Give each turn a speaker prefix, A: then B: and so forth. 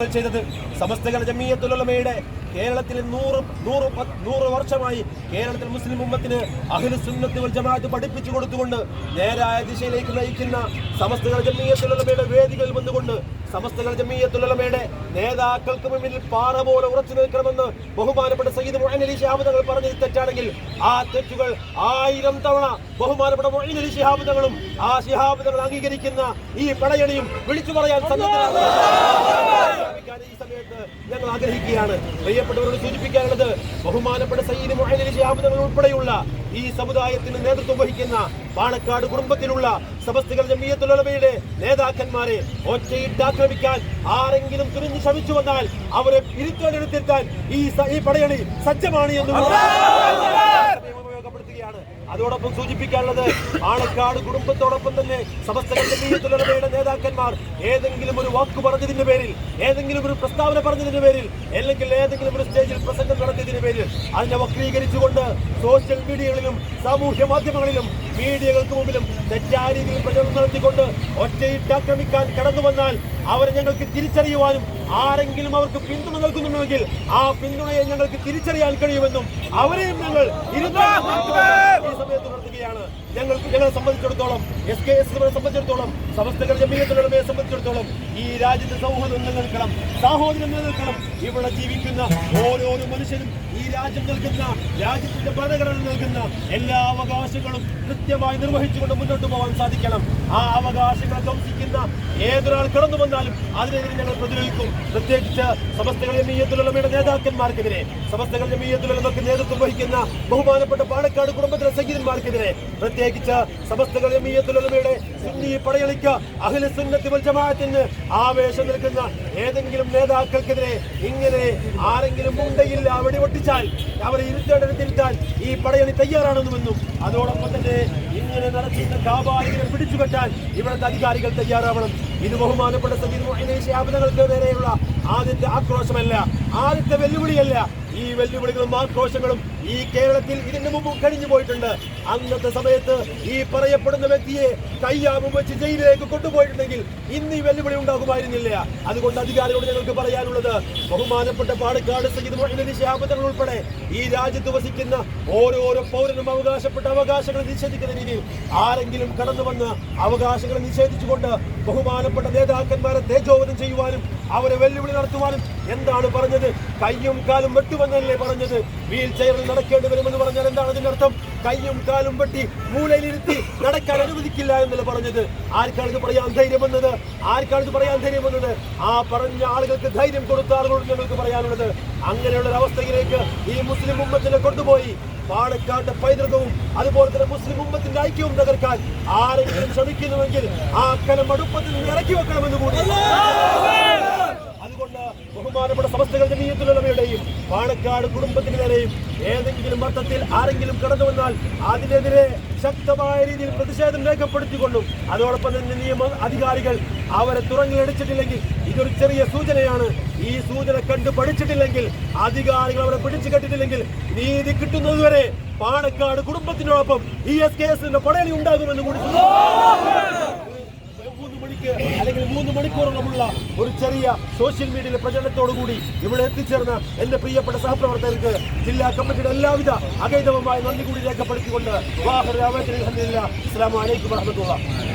A: ചെയ്തത് സമസ്തകല ജമീയത്തുലമയുടെ കേരളത്തിൽ നൂറ് നൂറ് നൂറ് വർഷമായി കേരളത്തിൽ മുസ്ലിം ഉമ്മത്തിന് അഖില സുന്നത്ത് വൽ ജമാഅത്ത് പഠിപ്പിച്ചു കൊടുത്തുകൊണ്ട് നേരായ ദിശയിലേക്ക് നയിക്കുന്ന സമസ്തകല ജമീയത്തുലമയുടെ വേദികളിൽ വന്നുകൊണ്ട് സമസ്തകല ജമീയത്തുലമയുടെ നേതാക്കൾക്ക് മുന്നിൽ പാറ പോലെ ഉറച്ചു നിൽക്കണമെന്ന് ബഹുമാനപ്പെട്ട സയ്യിദ് മൊഴിനലി അലി ശിഹാബ് തങ്ങൾ പറഞ്ഞത് തെറ്റാണെങ്കിൽ ആ തെറ്റുകൾ ആയിരം തവണ ബഹുമാനപ്പെട്ട മൊഴിനലി ശിഹാബുദങ്ങളും ആ ശിഹാബുദങ്ങൾ അംഗീകരിക്കുന്ന ഈ പടയണിയും വിളിച്ചു പറയാൻ സന്നദ്ധരാണ് പ്രഖ്യാപിക്കാൻ ഈ സമയത്ത് ഞങ്ങൾ ആഗ്രഹിക്കുകയാണ്. പ്രിയപ്പെട്ടവരോട് സൂചിപ്പിക്കാനുള്ളത് ബഹുമാനപ്പെട്ട സയ്യിദ് അലി ശിഹാബ് ഉൾപ്പെടെയുള്ള ഈ സമുദായത്തിന് നേതൃത്വം വഹിക്കുന്ന പാണക്കാട് കുടുംബത്തിലുള്ള സമസ്തകൾ ജമീയത്തുള്ളവയുടെ നേതാക്കന്മാരെ ഒറ്റയിട്ട് ആക്രമിക്കാൻ ആരെങ്കിലും തുനിഞ്ഞു ശ്രമിച്ചു വന്നാൽ അവരെ ഇരുത്തോടെടുത്തിരുത്താൻ ഈ പടയണി സജ്ജമാണ് എന്ന് അതോടൊപ്പം സൂചിപ്പിക്കാനുള്ളത് ആണക്കാട് കുടുംബത്തോടൊപ്പം തന്നെ സമസ്ത ജമീയത്തുലമയുടെ നേതാക്കന്മാർ ഏതെങ്കിലും ഒരു വാക്ക് പറഞ്ഞതിന്റെ പേരിൽ ഏതെങ്കിലും ഒരു പ്രസ്താവന പറഞ്ഞതിന്റെ പേരിൽ അല്ലെങ്കിൽ ഏതെങ്കിലും ഒരു സ്റ്റേജിൽ പ്രസംഗം നടത്തിയതിന്റെ പേരിൽ അതിനെ വക്രീകരിച്ചുകൊണ്ട് സോഷ്യൽ മീഡിയകളിലും സാമൂഹ്യ മാധ്യമങ്ങളിലും മീഡിയകൾക്ക് മുമ്പിലും തെറ്റായ രീതിയിൽ പ്രചരണം നടത്തിക്കൊണ്ട് ഒറ്റയിട്ട് ആക്രമിക്കാൻ കടന്നു വന്നാൽ അവരെ ഞങ്ങൾക്ക് തിരിച്ചറിയുവാനും ആരെങ്കിലും അവർക്ക് പിന്തുണ നൽകുന്നുണ്ടെങ്കിൽ ആ പിന്തുണയെ ഞങ്ങൾക്ക് തിരിച്ചറിയാൻ കഴിയുമെന്നും അവരെയും ഞങ്ങൾ ഇരുന്ന് ഈ സമയത്ത് ഉണർത്തുകയാണ് ഞങ്ങൾക്ക് ഞങ്ങളെ സംബന്ധിച്ചിടത്തോളം എസ് കെ എസ് സംബന്ധിച്ചിടത്തോളം സമസ്തകൾ ജമീയത്തുള്ളവയെ സംബന്ധിച്ചിടത്തോളം ഈ രാജ്യത്തെ സൗഹൃദം നിലനിൽക്കണം സാഹോദര്യം നിലനിൽക്കണം. ഇവിടെ ജീവിക്കുന്ന ഓരോരോ മനുഷ്യനും ഈ രാജ്യം നൽകുന്ന രാജ്യത്തിന്റെ ഭരണഘടന നൽകുന്ന എല്ലാ അവകാശങ്ങളും കൃത്യമായി നിർവഹിച്ചുകൊണ്ട് മുന്നോട്ട് പോകാൻ സാധിക്കണം. ആ അവകാശങ്ങൾ ധംസിക്കുന്ന ഏതൊരാൾ കടന്നു വന്നാലും അതിനെതിരെ ഞങ്ങൾ പ്രതിരോധിക്കും. പ്രത്യേകിച്ച് സമസ്തകൾ ജമീയത്തിലുള്ളവയുടെ നേതാക്കന്മാർക്കെതിരെ സമസ്തകൾ ജമീയത്തിലുള്ളവർക്ക് നേതൃത്വം വഹിക്കുന്ന ബഹുമാനപ്പെട്ട പാലക്കാട് കുടുംബത്തിലെ സയ്യിദന്മാർക്കെതിരെ പ്രത്യേകിച്ച് സമസ്ത ജമീയത്തുലമയുടെ സുന്നി പടയളിക്ക് അഖില സുന്നത്തി ജമാഅത്തിന് ആവേശം നിൽക്കുന്ന ഏതെങ്കിലും നേതാക്കൾക്കെതിരെ ഇങ്ങനെ ആരെങ്കിലും മുണ്ടയിൽ അവിടെ ഒട്ടിച്ചാൽ അവരെ ഇരുത്തേണ്ടതിരുത്താൻ ഈ പടയണി തയ്യാറാണെന്നുമെന്നും അതോടൊപ്പം തന്നെ ഇങ്ങനെ നടത്തുന്ന കാപാലികളെ പിടിച്ചുപറ്റാൻ ഇവിടുത്തെ അധികാരികൾ തയ്യാറാവണം. ഇത് ബഹുമാനപ്പെട്ട സജീദ് ശാപനങ്ങൾക്ക് നേരെയുള്ള ആദ്യത്തെ ആക്രോശമല്ല ആദ്യത്തെ വെല്ലുവിളിയല്ല ഈ വെല്ലുവിളികളും ആക്രോശങ്ങളും ഈ കേരളത്തിൽ ഇതിന്റെ മുമ്പ് കഴിഞ്ഞു പോയിട്ടുണ്ട്. അന്നത്തെ സമയത്ത് ഈ പറയപ്പെടുന്ന വ്യക്തിയെ കയ്യാമും വെച്ച് ജയിലിലേക്ക് കൊണ്ടുപോയിട്ടുണ്ടെങ്കിൽ ഇന്ന് ഈ വെല്ലുവിളി ഉണ്ടാകുമായിരുന്നില്ല. അതുകൊണ്ട് അധികാരികളോട് ഞങ്ങൾക്ക് പറയാനുള്ളത് ബഹുമാനപ്പെട്ട പാടക്കാട് സഹിത ശാപനങ്ങൾ ഉൾപ്പെടെ ഈ രാജ്യത്ത് വസിക്കുന്ന ഓരോരോ പൗരനും അവകാശപ്പെട്ട അവകാശങ്ങൾ നിഷേധിക്കുന്ന രീതിയിൽ ആരെങ്കിലും കടന്നു വന്ന് അവകാശങ്ങൾ നിഷേധിച്ചുകൊണ്ട് ബഹുമാനപ്പെട്ട നേതാക്കന്മാരെ തേജോവധം ചെയ്യുവാനും അവരെ വെല്ലുവിളി നടത്തുവാനും എന്താണ് പറഞ്ഞത്? കയ്യും കാലും വെട്ടുമെന്നല്ലേ പറഞ്ഞത്? വീൽ ചെയറിൽ നടക്കേണ്ടി വരുമെന്ന് പറഞ്ഞാൽ എന്താണ് അതിന്റെ അർത്ഥം? കയ്യും കാലും വെട്ടി മൂലയിലിരുത്തി നടക്കാൻ അനുവദിക്കില്ല എന്നല്ല പറഞ്ഞത്? ആർക്കാണ് ഇത് പറയാൻ ധൈര്യം വന്നത് ആർക്കാണ് ഇത് പറയാൻ ധൈര്യം വന്നത് ആ പറഞ്ഞ ആളുകൾക്ക് ധൈര്യം കൊടുത്ത ആളുകളോട് ഞങ്ങൾക്ക് പറയാനുള്ളത് അങ്ങനെയുള്ള അവസ്ഥയിലേക്ക് ഈ മുസ്ലിം ഉമ്മത്തിനെ കൊണ്ടുപോയി. പാണക്കാട്ടെ പൈതൃകവും അതുപോലെ തന്നെ മുസ്ലിം ഉമ്മത്തിന്റെ ഐക്യവും തകർക്കാൻ ആരെങ്കിലും ശ്രമിക്കുന്നുവെങ്കിൽ ആ കലം അടുപ്പത്തിൽ ഇറക്കി വെക്കണമെന്ന് കൂടി. അതുകൊണ്ട് ബഹുമാനപ്പെട്ട സമസ്തകൾ ജമീയത്തുലമയുടെയും പാണക്കാട് കുടുംബത്തിന് നേരെയും ഏതെങ്കിലും മതത്തിൽ ആരെങ്കിലും കടന്നു വന്നാൽ അതിനെതിരെ ശക്തമായ രീതിയിൽ പ്രതിഷേധം രേഖപ്പെടുത്തിക്കൊണ്ടും അതോടൊപ്പം തന്നെ നിയമ അധികാരികൾ അവരെ തുറങ്ങിയടിച്ചിട്ടില്ലെങ്കിൽ ഇതൊരു ചെറിയ സൂചനയാണ്. ഈ സൂചന കണ്ടു പഠിച്ചിട്ടില്ലെങ്കിൽ അധികാരികൾ അവരെ പിടിച്ചു കെട്ടിട്ടില്ലെങ്കിൽ നീതി കിട്ടുന്നതുവരെ പാണക്കാട് കുടുംബത്തിനോടൊപ്പം ഇ എസ് കെ എസിന്റെ പടയണി ഉണ്ടാകുമെന്ന് കൂടി മണിക്കൂറോളമുള്ള ഒരു ചെറിയ സോഷ്യൽ മീഡിയയിലെ പ്രചരണത്തോടുകൂടി ഇവിടെ എത്തിച്ചേർന്ന എന്റെ പ്രിയപ്പെട്ട സഹപ്രവർത്തകർക്ക് ജില്ലാ കമ്മിറ്റിയുടെ എല്ലാവിധ അകൈതവമായ നന്ദി കൂടി രേഖപ്പെടുത്തിക്കൊണ്ട് വാഹന അസ്ലാം വലൈക്കും വറഹമത്തുള്ള